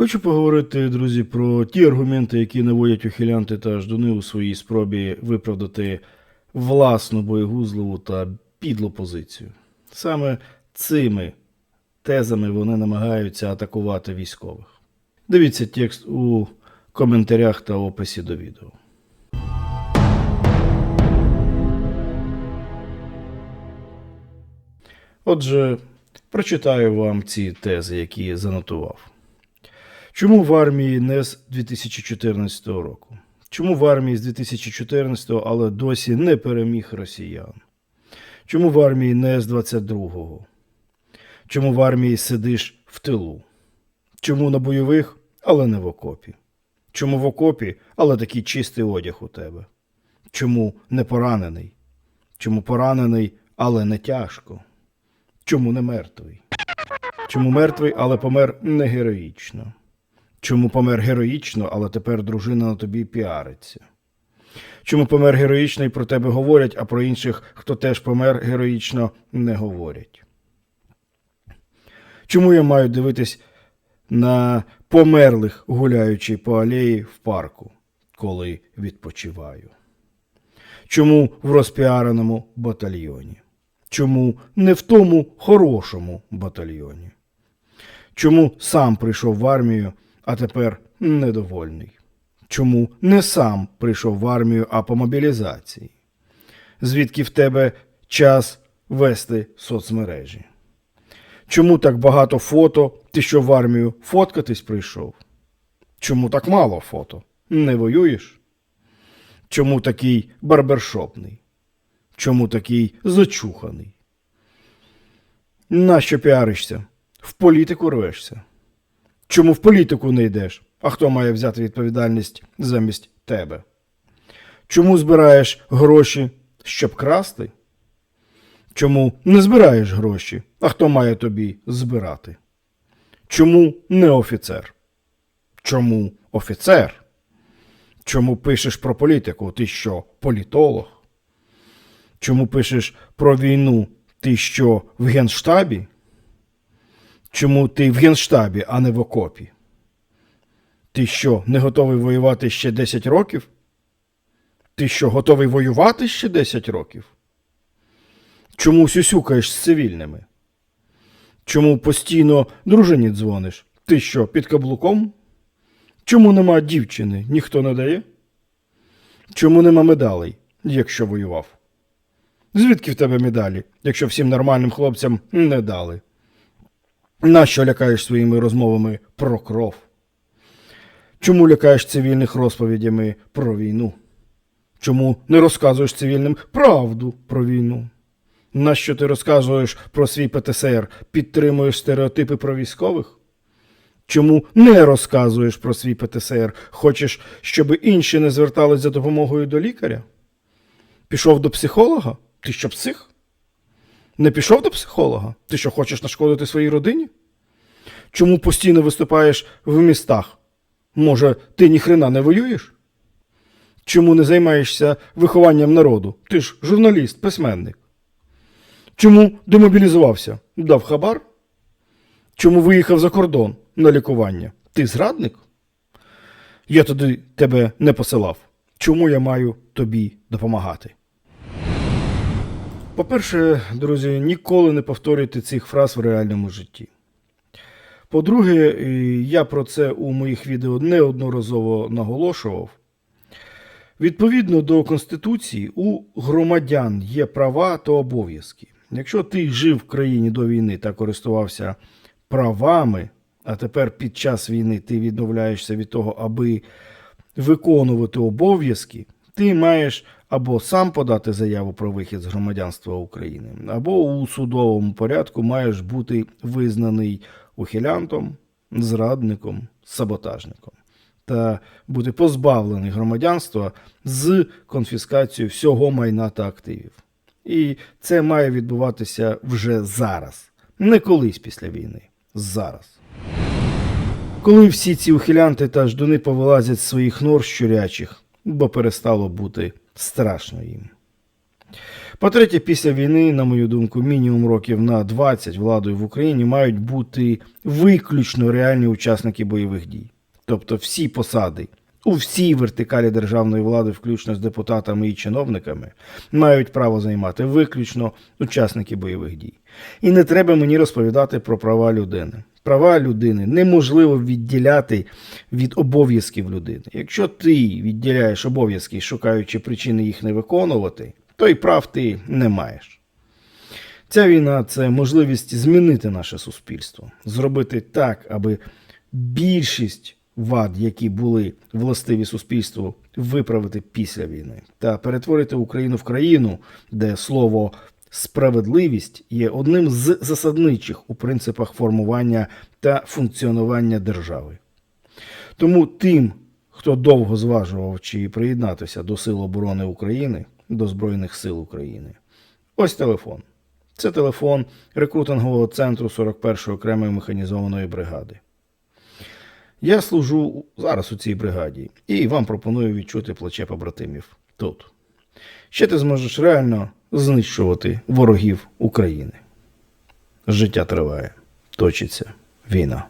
Хочу поговорити, друзі, про ті аргументи, які наводять ухилянти та ждуни у своїй спробі виправдати власну боєгузливу та підлу позицію. Саме цими тезами вони намагаються атакувати військових. Дивіться текст у коментарях та описі до відео. Отже, прочитаю вам ці тези, які занотував. Чому в армії не з 2014 року? Чому в армії з 2014, але досі не переміг росіян? Чому в армії не з 22-го? Чому в армії сидиш в тилу? Чому на бойових, але не в окопі? Чому в окопі, але такий чистий одяг у тебе? Чому не поранений? Чому поранений, але не тяжко? Чому не мертвий? Чому мертвий, але помер не героїчно? Чому помер героїчно, але тепер дружина на тобі піариться? Чому помер героїчно і про тебе говорять, а про інших, хто теж помер героїчно, не говорять? Чому я маю дивитись на померлих, гуляючи по алеї в парку, коли відпочиваю? Чому в розпіареному батальйоні? Чому не в тому хорошому батальйоні? Чому сам прийшов в армію, а тепер недовольний? Чому не сам прийшов в армію, а по мобілізації? Звідки в тебе час вести соцмережі? Чому так багато фото? Ти що в армію фоткатись прийшов? Чому так мало фото? Не воюєш? Чому такий барбершопний? Чому такий зачуханий? Нащо піаришся? В політику рвешся? Чому в політику не йдеш? А хто має взяти відповідальність замість тебе? Чому збираєш гроші, щоб красти? Чому не збираєш гроші, а хто має тобі збирати? Чому не офіцер? Чому офіцер? Чому пишеш про політику? Ти що, політолог? Чому пишеш про війну? Ти що в Генштабі? Чому ти в Генштабі, а не в окопі? Ти що, не готовий воювати ще 10 років? Ти що, готовий воювати ще 10 років? Чому сюсюкаєш з цивільними? Чому постійно дружині дзвониш? Ти що, під каблуком? Чому нема дівчини, ніхто не дає? Чому нема медалей, якщо воював? Звідки в тебе медалі, якщо всім нормальним хлопцям не дали? Нащо лякаєш своїми розмовами про кров? Чому лякаєш цивільних розповідями про війну? Чому не розказуєш цивільним правду про війну? Нащо ти розказуєш про свій ПТСР, підтримуєш стереотипи про військових? Чому не розказуєш про свій ПТСР? Хочеш, щоб інші не звертались за допомогою до лікаря? Пішов до психолога? Ти що псих? Не пішов до психолога? Ти що хочеш нашкодити своїй родині? Чому постійно виступаєш в містах? Може, ти ніхрена не воюєш? Чому не займаєшся вихованням народу? Ти ж журналіст, письменник. Чому демобілізувався? Дав хабар? Чому виїхав за кордон на лікування? Ти зрадник? Я туди тебе не посилав. Чому я маю тобі допомагати? По-перше, друзі, ніколи не повторюйте цих фраз в реальному житті. По-друге, я про це у моїх відео неодноразово наголошував. Відповідно до Конституції, у громадян є права та обов'язки. Якщо ти жив в країні до війни та користувався правами, а тепер під час війни ти відмовляєшся від того, аби виконувати обов'язки, ти маєш або сам подати заяву про вихід з громадянства України, або у судовому порядку маєш бути визнаний ухилянтом, зрадником, саботажником та бути позбавлений громадянства з конфіскацією всього майна та активів. І це має відбуватися вже зараз, не колись після війни. Зараз. Коли всі ці ухилянти та ждуни повилазять з своїх нор щурячих, бо перестало бути страшно їм. По-третє, після війни, на мою думку, мінімум років на 20 владою в Україні мають бути виключно реальні учасники бойових дій. Тобто всі посади у всій вертикалі державної влади, включно з депутатами і чиновниками, мають право займати виключно учасники бойових дій. І не треба мені розповідати про права людини. Права людини неможливо відділяти від обов'язків людини. Якщо ти відділяєш обов'язки, шукаючи причини їх не виконувати, то й прав ти не маєш. Ця війна це можливість змінити наше суспільство, зробити так, аби більшість вад, які були властиві суспільству, виправити після війни та перетворити Україну в країну, де слово справедливість є одним з засадничих у принципах формування та функціонування держави. Тому тим, хто довго зважував чи приєднатися до Сил оборони України, до Збройних сил України, ось телефон. Це телефон рекрутингового центру 41-ї окремої механізованої бригади. Я служу зараз у цій бригаді і вам пропоную відчути плече побратимів тут. Ще ти зможеш реально знищувати ворогів України. Життя триває, точиться війна.